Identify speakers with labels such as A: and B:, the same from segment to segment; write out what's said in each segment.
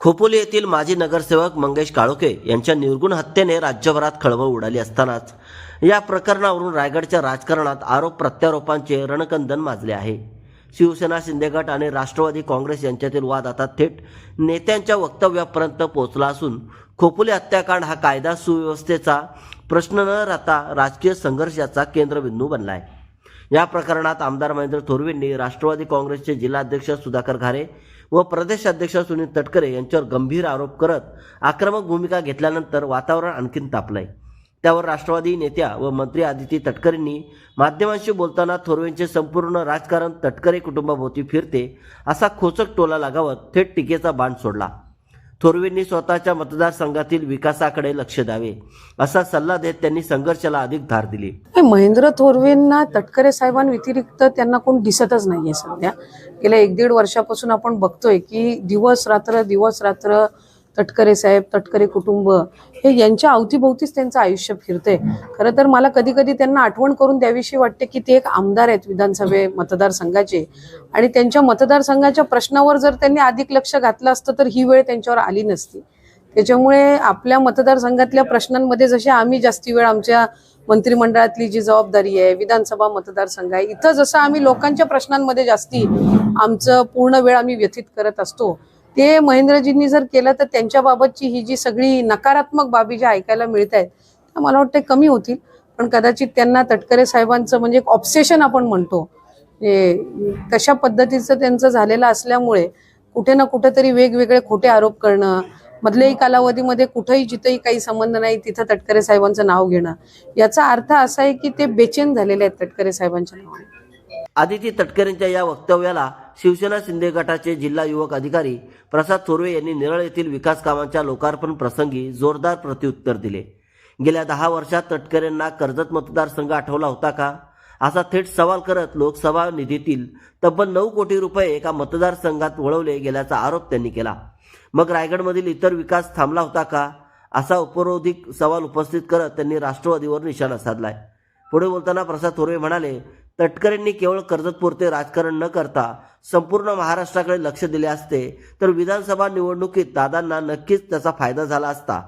A: खोपोली येथील माजी नगरसेवक मंगेश काळोखे यांच्या निर्गुण हत्येने राज्यभरात खळबळ उडाली असतानाच. या प्रकरणावरून रायगडच्या राजकारणात आरोप प्रत्यारोपांचे रणकंदन माजले आहे. शिवसेना शिंदेगट आणि राष्ट्रवादी काँग्रेस यांच्यातील वाद आता थेट नेत्यांच्या वक्तव्यापर्यंत पोहोचला असून खोपोली हत्याकांड हा कायदा सुव्यवस्थेचा प्रश्न न राहता राजकीय संघर्षाचा केंद्रबिंदू बनला आहे या प्रकरणात आमदार महेंद्र थोरवेंनी राष्ट्रवादी काँग्रेसचे जिल्हाध्यक्ष सुधाकर घारे व प्रदेशाध्यक्ष सुनील तटकरे यांच्यावर गंभीर आरोप करत आक्रमक भूमिका घेतल्यानंतर वातावरण आणखीन तापलंय. त्यावर राष्ट्रवादी नेत्या व मंत्री आदिती तटकरेंनी माध्यमांशी बोलताना थोरवेंचे संपूर्ण राजकारण तटकरे कुटुंबाभोवती फिरते असा खोचक टोला लागावत थेट टीकेचा बाण सोडला. थोरवेंनी स्वतःच्या मतदारसंघातील विकासाकडे लक्ष द्यावे असा सल्ला देत त्यांनी संघर्षाला अधिक धार दिली.
B: महेंद्र थोरवेंना तटकरे साहेबांव्यतिरिक्त त्यांना कोण दिसतच नाहीये सध्या. गेल्या एक दीड वर्षापासून आपण बघतोय की दिवस रात्र दिवस रात्र तटकरे साहेब तटकरे कुटुंब हे यांच्या अवतीभोवतीच त्यांचं आयुष्य फिरतंय. खरं तर मला कधी कधी त्यांना आठवण करून द्यावीशी वाटते की ते एक आमदार आहेत विधानसभे मतदारसंघाचे. आणि त्यांच्या मतदारसंघाच्या प्रश्नावर जर त्यांनी अधिक लक्ष घातलं असतं तर ही वेळ त्यांच्यावर आली नसती. त्याच्यामुळे आपल्या मतदारसंघातल्या प्रश्नांमध्ये जसे आम्ही जास्ती वेळ आमच्या मंत्रिमंडळातली जी जबाबदारी आहे विधानसभा मतदारसंघ आहे इथं जसं आम्ही लोकांच्या प्रश्नांमध्ये जास्ती आमचं पूर्ण वेळ आम्ही व्यतीत करत असतो ते महेंद्रजींनी जर केलं तर त्यांच्याबाबतची ही जी सगळी नकारात्मक बाबी ज्या ऐकायला मिळत आहेत त्या मला वाटतं कमी होतील. पण कदाचित त्यांना तटकरे साहेबांचं म्हणजे एक ऑब्सेशन आपण म्हणतो. तशा पद्धतीचं त्यांचं झालेलं असल्यामुळे कुठे ना कुठेतरी वेगवेगळे खोटे आरोप करणं मधल्याही कालावधीमध्ये कुठेही जिथंही काही संबंध नाही तिथं तटकरे साहेबांचं नाव घेणं. याचा अर्थ असा आहे की ते बेचैन झालेले आहेत तटकरे साहेबांच्या नावाने.
A: आदिती तटकरेंच्या या वक्तव्याला शिवसेना शिंदे गटाचे जिल्हा युवक अधिकारी प्रसाद थोरवे यांनी निरळ येथील विकास कामांच्या लोकार्पण प्रसंगी जोरदार प्रत्युत्तर दिले. गेल्या दहा वर्षात तटकरेंना कर्जत मतदारसंघ आठवला होता का? असा थेट सवाल करत लोकसभा निधीतील तब्बल नऊ कोटी रुपये एका मतदारसंघात वळवले गेल्याचा आरोप त्यांनी केला. मग रायगडमधील इतर विकास थांबला होता का? असा उपरोधिक सवाल उपस्थित करत त्यांनी राष्ट्रवादीवर निशाणा साधलाय. पुढे बोलताना प्रसाद थोरवे म्हणाले तटकरेंनी केवळ कर्जतपुरते राजकारण न करता संपूर्ण महाराष्ट्राकडे लक्ष दिले असते तर विधानसभा निवडणुकीत दादांना नक्कीच त्याचा फायदा झाला असता.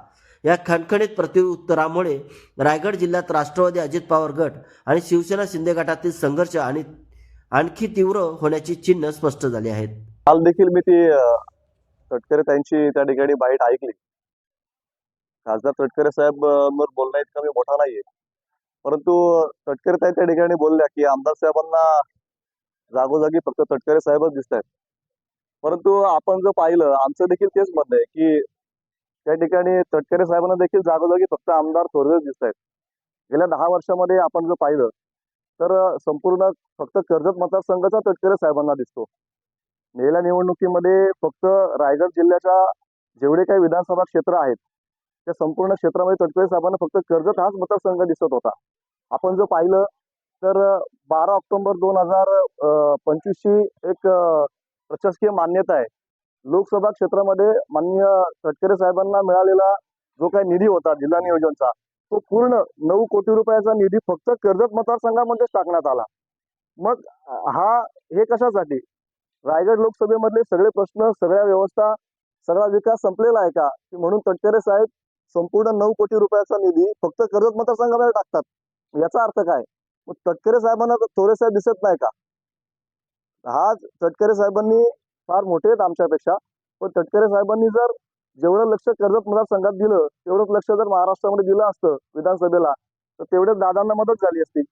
A: या खणखणीत प्रत्युत्तरामुळे रायगड जिल्ह्यात राष्ट्रवादी अजित पवार गट आणि शिवसेना शिंदे गटातील संघर्ष आणि आणखी तीव्र होण्याची चिन्ह स्पष्ट झाली आहेत.
C: काल देखील मी ती तटकरे त्यांची त्या ठिकाणी बाईट ऐकली. खासदार तटकरे साहेब बोलणं इतका मी मोठा नाहीये. परंतु तटकरे ताई त्या ठिकाणी बोलल्या की आमदार साहेबांना जागोजागी फक्त तटकरे साहेबच दिसत आहेत. परंतु आपण जर पाहिलं आमचं देखील तेच म्हणणं आहे की त्या ठिकाणी तटकरे साहेबांना देखील जागोजागी फक्त आमदार थोरवेच दिसत आहेत. गेल्या दहा वर्षामध्ये आपण जर पाहिलं तर संपूर्ण फक्त कर्जत मतदारसंघाचा तटकरे साहेबांना दिसतो. गेल्या निवडणुकीमध्ये फक्त रायगड जिल्ह्याच्या जेवढे काही विधानसभा क्षेत्र आहेत त्या संपूर्ण क्षेत्रामध्ये तटकरे साहेबांना फक्त कर्जत हाच मतदारसंघ दिसत होता. आपण जर पाहिलं तर बारा ऑक्टोबर दोन हजार पंचवीसची एक प्रशासकीय मान्यता आहे. लोकसभा क्षेत्रामध्ये माननीय तटकरे साहेबांना मिळालेला जो काही निधी होता जिल्हा नियोजनचा तो पूर्ण नऊ कोटी रुपयाचा निधी फक्त कर्जत मतदारसंघामध्येच टाकण्यात आला. मग हा हे कशासाठी? रायगड लोकसभेमधले सगळे प्रश्न सगळ्या व्यवस्था सगळा विकास संपलेला आहे का की? म्हणून तटकरे साहेब संपूर्ण नऊ कोटी रुपयाचा निधी फक्त कर्जत मतदारसंघामध्ये टाकतात. याचा अर्थ काय? मग तटकरे साहेबांना थोरे साहेब दिसत नाही का? हा तटकरे साहेबांनी फार मोठे आहेत आमच्यापेक्षा. पण तटकरे साहेबांनी जर जेवढं लक्ष कर्जत मतदारसंघात दिलं तेवढंच लक्ष जर महाराष्ट्रामध्ये दिलं असतं विधानसभेला तर तेवढ्याच दादांना मदत झाली असती.